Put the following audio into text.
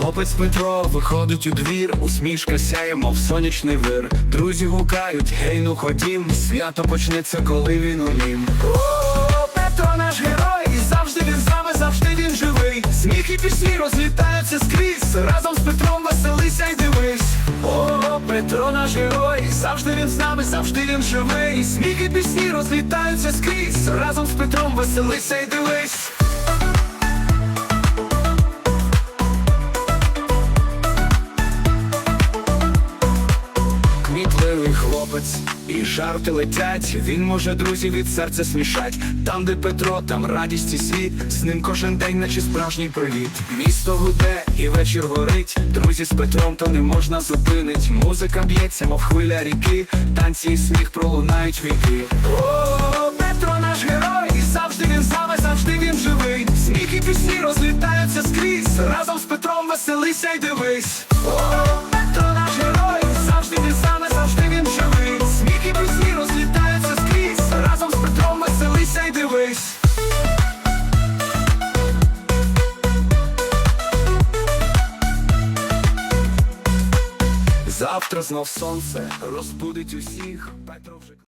Хлопець Петро виходить у двір, усмішка сяє, мов сонячний вир. Друзі гукають, гей, ну ходім, свято почнеться, коли він унім. О, Петро наш герой, і завжди він з нами, завжди він живий. Сміх і пісні розлітаються скрізь. Разом з Петром веселися й дивись. О, Петро наш герой, завжди він з нами, завжди він живий. Сміх і пісні розлітаються скрізь. Разом з Петром веселися й дивись. Хлопець, і жарти летять. Він може друзів від серця смішать. Там, де Петро, там радість і світ. З ним кожен день, наче справжній привіт. Місто гуде і вечір горить. Друзі з Петром, то не можна зупинить. Музика б'ється, мов хвиля ріки. Танці і сміх пролунають віки. О, Петро наш герой, і завжди він нами, завжди він живий. Сміх і пісні розлітаються скрізь. Разом з Петром веселися й дивись. О, Завтра знов сонце розбудить усіх.